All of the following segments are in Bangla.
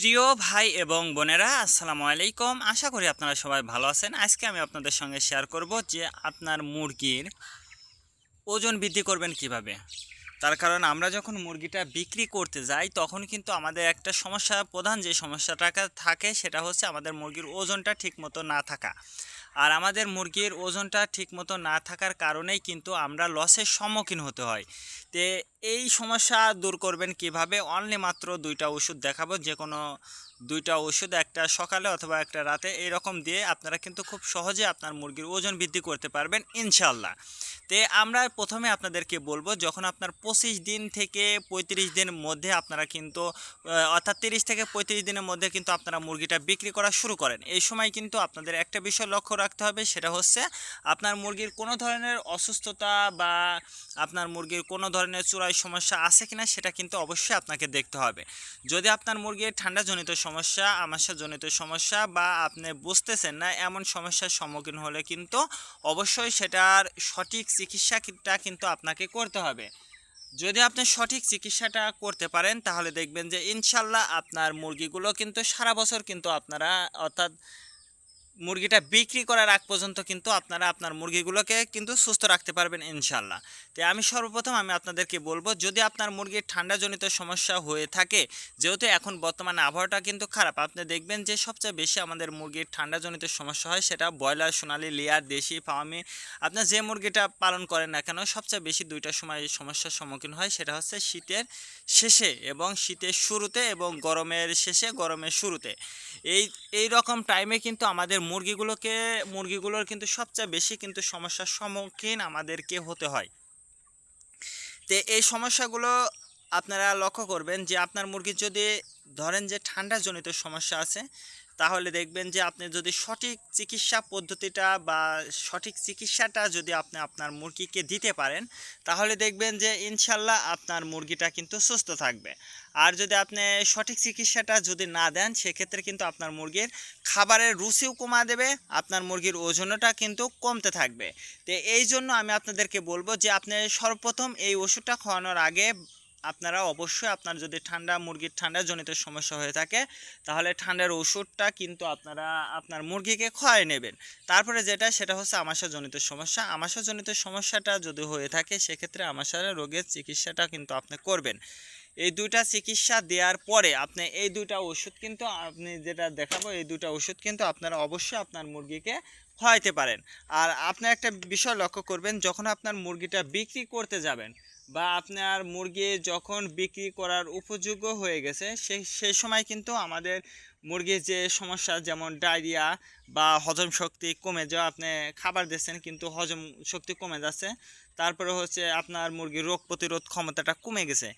প্রিয় ভাই এবং বোনেরা, আসসালামু আলাইকুম। আশা করি আপনারা সবাই ভালো আছেন। আজকে আমি আপনাদের সঙ্গে শেয়ার করব যে আপনার মুরগির ওজন বৃদ্ধি করবেন কীভাবে। তার কারণ আমরা যখন মুরগিটা বিক্রি করতে যাই, তখন কিন্তু আমাদের একটা সমস্যা প্রধান যে সমস্যাটা থাকে, সেটা হচ্ছে আমাদের মুরগির ওজনটা ঠিকমতো না থাকা। আর আমাদের মুরগির ওজনটা ঠিকমতো না থাকার কারণেই কিন্তু আমরা লসের সম্মুখীন হতে হয়। তে এই সমস্যা দূর করবেন কীভাবে? অনলি মাত্র দুইটা ওষুধ দেখাবো যে কোনো দুইটা ওষুধ, একটা সকালে অথবা একটা রাতে। এরকম দিয়ে আপনারা কিন্তু খুব সহজে আপনার মুরগির ওজন বৃদ্ধি করতে পারবেন ইনশাল্লাহ তে আমরা প্রথমে আপনাদেরকে বলব, যখন আপনার পঁচিশ দিন থেকে পঁয়ত্রিশ দিনের মধ্যে আপনারা কিন্তু অর্থাৎ তিরিশ থেকে পঁয়ত্রিশ দিনের মধ্যে কিন্তু আপনারা মুরগিটা বিক্রি করা শুরু করেন। এই সময় কিন্তু আপনাদের একটা বিষয় লক্ষ্য রাখতে হবে, সেটা হচ্ছে আপনার মুরগির কোনো ধরনের অসুস্থতা বা আপনার মুরগির কোনো ধরনের চূড়ায় সমস্যা আছে কিনা সেটা কিন্তু অবশ্যই আপনাকে দেখতে হবে। যদি আপনার মুরগির ঠান্ডাজনিত সমস্যা আমাশাজনিত সমস্যা বা আপনি বুঝতেছেন না এমন সমস্যার সম্মুখীন হলে কিন্তু অবশ্যই সেটার সঠিক চিকিৎসাটা কিন্তু আপনাকে করতে হবে। যদি আপনি সঠিক চিকিৎসাটা করতে পারেন তাহলে দেখবেন যে ইনশাল্লাহ আপনার মুরগিগুলো কিন্তু সারা বছর কিন্তু আপনারা অর্থাৎ মুরগিটা বিক্রি করার আগ পর্যন্ত কিন্তু আপনারা আপনার মুরগিগুলোকে কিন্তু সুস্থ রাখতে পারবেন ইনশাল্লাহ তো আমি সর্বপ্রথম আমি আপনাদেরকে বলব, যদি আপনার মুরগির ঠান্ডাজনিত সমস্যা হয়ে থাকে, যেহেতু এখন বর্তমানে আবহাওয়াটা কিন্তু খারাপ, আপনি দেখবেন যে সবচেয়ে বেশি আমাদের মুরগির ঠান্ডাজনিত সমস্যা হয় সেটা ব্রয়লার, সোনালি, লেয়ার, দেশি, ফার্মি। আপনার যে মুরগিটা পালন করেন না কেন, সবচেয়ে বেশি দুইটা সময় সমস্যার সম্মুখীন হয়, সেটা হচ্ছে শীতের শেষে এবং শীতের শুরুতে এবং গরমের শেষে গরমের শুরুতে। এই এই রকম টাইমে কিন্তু আমাদের মুরগিগুলোকে, মুরগিগুলোর কিন্তু সবচেয়ে বেশি কিন্তু সমস্যার সম্মুখীন আমাদেরকে হতে হয়। তো এই সমস্যাগুলো আপনারা লক্ষ্য করবেন যে আপনার মুরগির যদি ধরেন যে ঠান্ডাজনিত সমস্যা আছে তাহলে দেখবেন যে আপনি যদি সঠিক চিকিৎসা পদ্ধতিটা বা সঠিক চিকিৎসাটা যদি আপনি আপনার মুরগিকে দিতে পারেন, তাহলে দেখবেন যে ইনশাল্লাহ আপনার মুরগিটা কিন্তু সুস্থ থাকবে। আর যদি আপনি সঠিক চিকিৎসাটা যদি না দেন, সেক্ষেত্রে কিন্তু আপনার মুরগির খাবারের রুচিও কমা দেবে, আপনার মুরগির ওজনটা কিন্তু কমতে থাকবে। তো এই জন্য আমি আপনাদেরকে বলব যে আপনি সর্বপ্রথম এই ওষুধটা খাওয়ানোর আগে আপনারা অবশ্যই আপনার যদি ঠান্ডা, মুরগির ঠান্ডা জনিত সমস্যা হয়ে থাকে, তাহলে ঠান্ডার ওষুধটা কিন্তু আপনারা আপনার মুরগিকে খাওয়াই নেবেন। তারপরে যেটা, সেটা হচ্ছে আমাশাজনিত সমস্যা। আমাশাজনিত সমস্যাটা যদি হয়ে থাকে, সেক্ষেত্রে আমাশার রোগের চিকিৎসাটা কিন্তু আপনি করবেন। এই দুইটা চিকিৎসা দেওয়ার পরে আপনি এই দুইটা ওষুধ কিন্তু আপনি যেটা দেখাবো, এই দুইটা ওষুধ কিন্তু আপনারা অবশ্যই আপনার মুরগিকে খাওয়াইতে পারেন। আর আপনি একটা বিষয় লক্ষ্য করবেন, যখন আপনার মুরগিটা বিক্রি করতে যাবেন বা আপনার মুরগি যখন বিক্রি করার উপযোগ্য হয়ে গেছে, সে সেই সময় কিন্তু আমাদের মুরগির যে সমস্যা, যেমন ডায়রিয়া বা হজম শক্তি কমে যাওয়া, আপনি খাবার দিচ্ছেন কিন্তু হজম শক্তি কমে যাচ্ছে। তারপরে হচ্ছে আপনার মুরগির রোগ প্রতিরোধ ক্ষমতাটা কমে গেছে।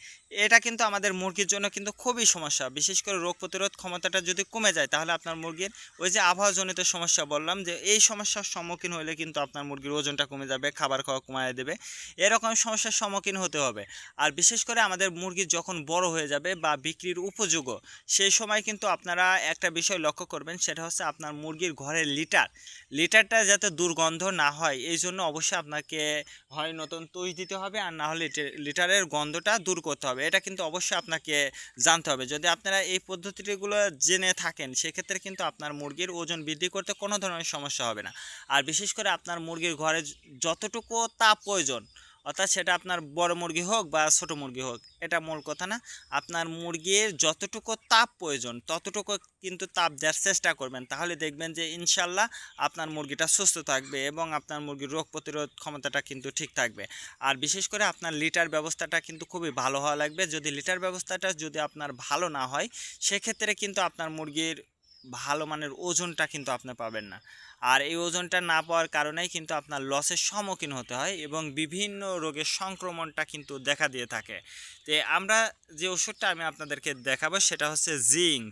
এটা কিন্তু আমাদের মুরগির জন্য কিন্তু খুবই সমস্যা। বিশেষ করে রোগ প্রতিরোধ ক্ষমতাটা যদি কমে যায়, তাহলে আপনার মুরগির ওই যে আবহাওয়াজনিত সমস্যা বললাম যে, এই সমস্যার সম্মুখীন হলে কিন্তু আপনার মুরগির ওজনটা কমে যাবে, খাবার খাওয়া কমায় দেবে। এরকম সমস্যার সম্মুখীন হতে হবে। আর বিশেষ করে আমাদের মুরগি যখন বড় হয়ে যাবে বা বিক্রির উপযোগ্য সেই সময় কিন্তু আপনারা একটা বিষয় লক্ষ্য করবেন, সেটা হচ্ছে আপনার মুরগির ঘরের লিটার, লিটারটা যাতে দুর্গন্ধ না হয়, এই জন্য অবশ্যই আপনাকে হয় নতুন তুষ দিতে হবে, আর না হলে লিটে- লিটারের গন্ধটা দূর করতে হবে। এটা কিন্তু অবশ্যই আপনাকে জানতে হবে। যদি আপনারা এই পদ্ধতিগুলো জেনে থাকেন, সেক্ষেত্রে কিন্তু আপনার মুরগির ওজন বৃদ্ধি করতে কোনো ধরনের সমস্যা হবে না। আর বিশেষ করে আপনার মুরগির ঘরে যতটুকু তাপ প্রয়োজন অর্থাৎ সেটা আপনার বড় মুরগি হোক বা ছোট মুরগি হোক, এটা মূল কথা না। আপনার মুরগির যতটুকু তাপ প্রয়োজন, ততটুকু কিন্তু তাপ দেওয়ার চেষ্টা করবেন। তাহলে দেখবেন যে ইনশাল্লাহ আপনার মুরগিটা সুস্থ থাকবে এবং আপনার মুরগির রোগ প্রতিরোধ ক্ষমতাটা কিন্তু ঠিক থাকবে। আর বিশেষ করে আপনার লিটার ব্যবস্থাটা কিন্তু খুবই ভালো হওয়া লাগবে। যদি লিটার ব্যবস্থাটা যদি আপনার ভালো না হয়, সেক্ষেত্রে কিন্তু আপনার মুরগির ভালো মানের ওজনটা কিন্তু আপনি পাবেন না। আর এই ওজনটা না পাওয়ার কারণেই কিন্তু আপনার লসের সম্মুখীন হতে হয় এবং বিভিন্ন রোগের সংক্রমণটা কিন্তু দেখা দিয়ে থাকে। তো আমরা যে ওষুধটা আমি আপনাদেরকে দেখাবো সেটা হচ্ছে জিঙ্ক।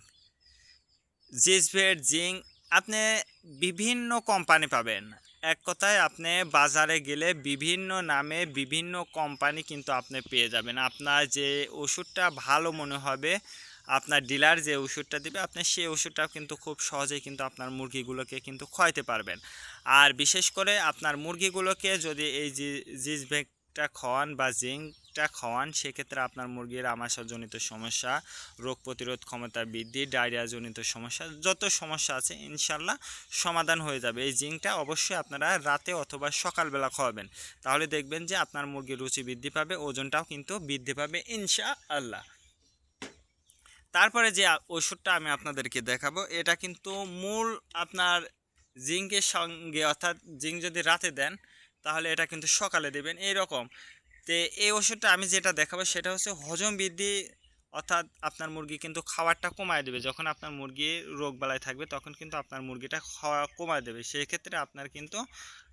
জিসভেট জিঙ্ক, আপনি বিভিন্ন কোম্পানি পাবেন। এক কথায় আপনি বাজারে গেলে বিভিন্ন নামে বিভিন্ন কোম্পানি কিন্তু আপনি পেয়ে যাবেন। আপনার যে ওষুধটা ভালো মনে হবে আপনার ডিলার যে ওষুধটা দিবে, আপনি সেই ওষুধটা কিন্তু খুব সহজেই কিন্তু আপনার মুরগিগুলোকে কিন্তু খাওয়াইতে পারবেন। আর বিশেষ করে আপনার মুরগিগুলোকে যদি এই জিসভেকটা জিঙ্কটা খাওয়ান বা জিঙ্কটা খাওয়ান সেক্ষেত্রে আপনার মুরগির আমাশাজনিত সমস্যা, রোগ প্রতিরোধ ক্ষমতা বৃদ্ধি, ডায়রিয়াজনিত সমস্যা, যত সমস্যা আছে ইনশাল্লাহ সমাধান হয়ে যাবে। এই জিঙ্কটা অবশ্যই আপনারা রাতে অথবা সকালবেলা খাওয়াবেন তাহলে দেখবেন যে আপনার মুরগির রুচি বৃদ্ধি পাবে, ওজনটাও কিন্তু বৃদ্ধি পাবে ইনশা আল্লাহ তারপরে যে ওষুধটা আমি আপনাদেরকে দেখাবো, এটা কিন্তু মূল আপনার জিঙ্কের সঙ্গে অর্থাৎ জিঙ্ক যদি রাতে দেন, তাহলে এটা কিন্তু সকালে দেবেন এই রকম তো এই ওষুধটা আমি যেটা দেখাবো সেটা হচ্ছে হজম বৃদ্ধি, অর্থাৎ আপনার মুরগি কিন্তু খাবারটা কমায় দেবে। যখন আপনার মুরগি রোগ বালায় থাকবে, তখন কিন্তু আপনার মুরগিটা খাওয়া কমায় দেবে। সেই ক্ষেত্রে আপনার কিন্তু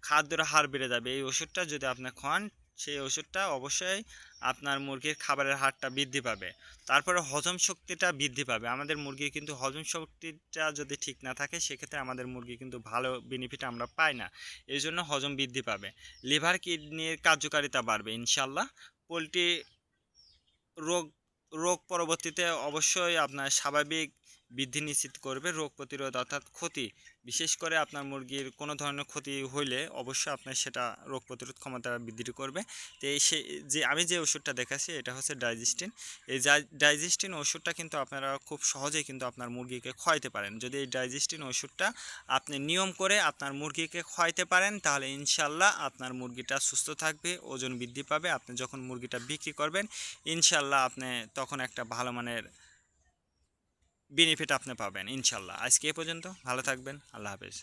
খাদ্যের হার বেড়ে যাবে। এই ওষুধটা যদি আপনি খান সেই ওষুধটা অবশ্যই আপনার মুরগির খাবারের হারটা বৃদ্ধি পাবে। তারপরে হজম শক্তিটা বৃদ্ধি পাবে। আমাদের মুরগির কিন্তু হজম শক্তিটা যদি ঠিক না থাকে, সেক্ষেত্রে আমাদের মুরগি কিন্তু ভালো বেনিফিট আমরা পাই না। এই জন্য হজম বৃদ্ধি পাবে। লিভার, কিডনির কার্যকারিতা বাড়বে ইনশাল্লাহ পোলট্রি রোগ রোগ পরবর্তীতে অবশ্যই আপনার স্বাভাবিক বৃদ্ধি নিশ্চিত করবে রোগ প্রতিরোধ অর্থাৎ ক্ষতি। বিশেষ করে আপনার মুরগির কোনো ধরনের ক্ষতি হইলে অবশ্যই আপনার সেটা রোগ প্রতিরোধ ক্ষমতা বৃদ্ধি করবে। তো এই সে, যে আমি যে ওষুধটা দেখাচ্ছি, এটা হচ্ছে ডাইজেস্টিন। এই ডাইজেস্টিন ওষুধটা কিন্তু আপনারা খুব সহজেই কিন্তু আপনার মুরগিকে খাওয়াইতে পারেন। যদি এই ডাইজেস্টিন ওষুধটা আপনি নিয়ম করে আপনার মুরগিকে খাওয়াইতে পারেন, তাহলে ইনশাল্লাহ আপনার মুরগিটা সুস্থ থাকবে, ওজন বৃদ্ধি পাবে। আপনি যখন মুরগিটা বিক্রি করবেন ইনশাল্লাহ আপনি তখন একটা ভালো মানের বেনিফিট আপনি পাবেন ইনশাল্লাহ। আজকে এ পর্যন্ত ভালো থাকবেন আল্লাহ হাফেজ।